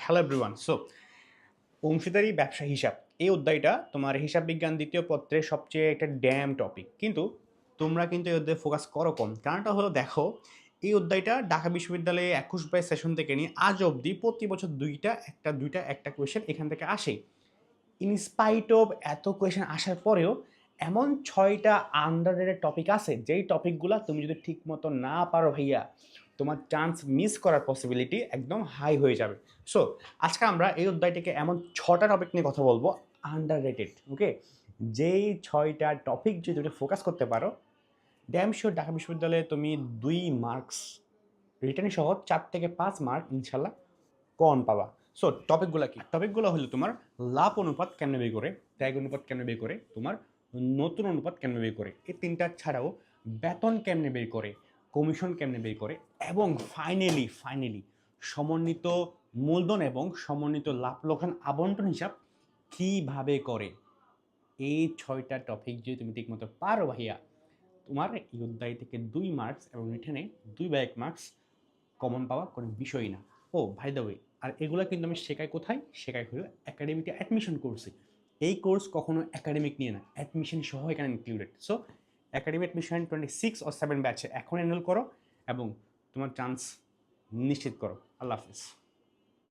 Hello everyone so অংশীদারি ব্যবসা হিসাব। এই অধ্যায়টা তোমার হিসাব বিজ্ঞান দ্বিতীয় পত্রের সবচেয়ে একটা ড্যাম টপিক কিন্তু তোমরা কিন্তু এই অধ্যায়ে ফোকাস করো কম। কারণটা হলো দেখো, এই অধ্যায়টা ঢাকা বিশ্ববিদ্যালয়ে একুশ বাই সেশন থেকে নিয়ে আজ অবধি প্রতি বছর দুইটা, একটা দুইটা, একটা কোয়েশ্চেন এখান থেকে আসে। ইনস্পাইট অফ এত কোয়েশ্চেন আসার পরেও এমন ছয়টা আন্ডার টপিক আছে, যেই টপিকগুলো তুমি যদি ঠিক মতো না পারো ভাইয়া, তোমার চান্স মিস করার পসিবিলিটি একদম হাই হয়ে যাবে। সো আজকে আমরা এই অধ্যায়টিকে এমন ছটা টপিক নিয়ে কথা বলব আন্ডার রেটেড ওকে যেই ছয়টা টপিক যদি তুমি ফোকাস করতে পারো ড্যাম শিওর ঢাকা বিশ্ববিদ্যালয়ে তুমি দুই মার্কস রিটার্ন সহ চার থেকে পাঁচ মার্ক ইনশাল্লাহ কম পাবা। সো টপিকগুলো কি? টপিকগুলো হলো তোমার লাভ অনুপাত কেন বের করে, ত্যাগ অনুপাত কেন বের করে, তোমার নতুন অনুপাত কেমনে বের করে? এই তিনটা ছাড়াও বেতন কেমনে বের করে? কমিশন কেমনে বের করে? এবং ফাইনালি ফাইনালি সমন্বিত মূলধন এবং সমন্বিত লাভ লোকসান আবন্টন হিসাব কীভাবে করে? এই ছয়টা টপিক যদি তুমি ঠিকমতো পারো ভাইয়া, তোমার এই অধ্যায় থেকে দুই মার্কস এবং রিটার্নে দুই বা এক মার্কস কমন পাওয়া কোনো বিষয়ই না। ও ভাই দ্য আর এগুলো কিন্তু আমি শেখাই কোথায়? শেখাই হলো একাডেমিতে অ্যাডমিশন কোর্সে এই কোর্স কখনো একাডেমিক নিয়ে না অ্যাডমিশন সহ এখানে included so academic admission twenty six ও সেভেন ব্যাচে এখন এনরোল করো এবং তোমার চান্স নিশ্চিত করো। আল্লাহ হাফিজ।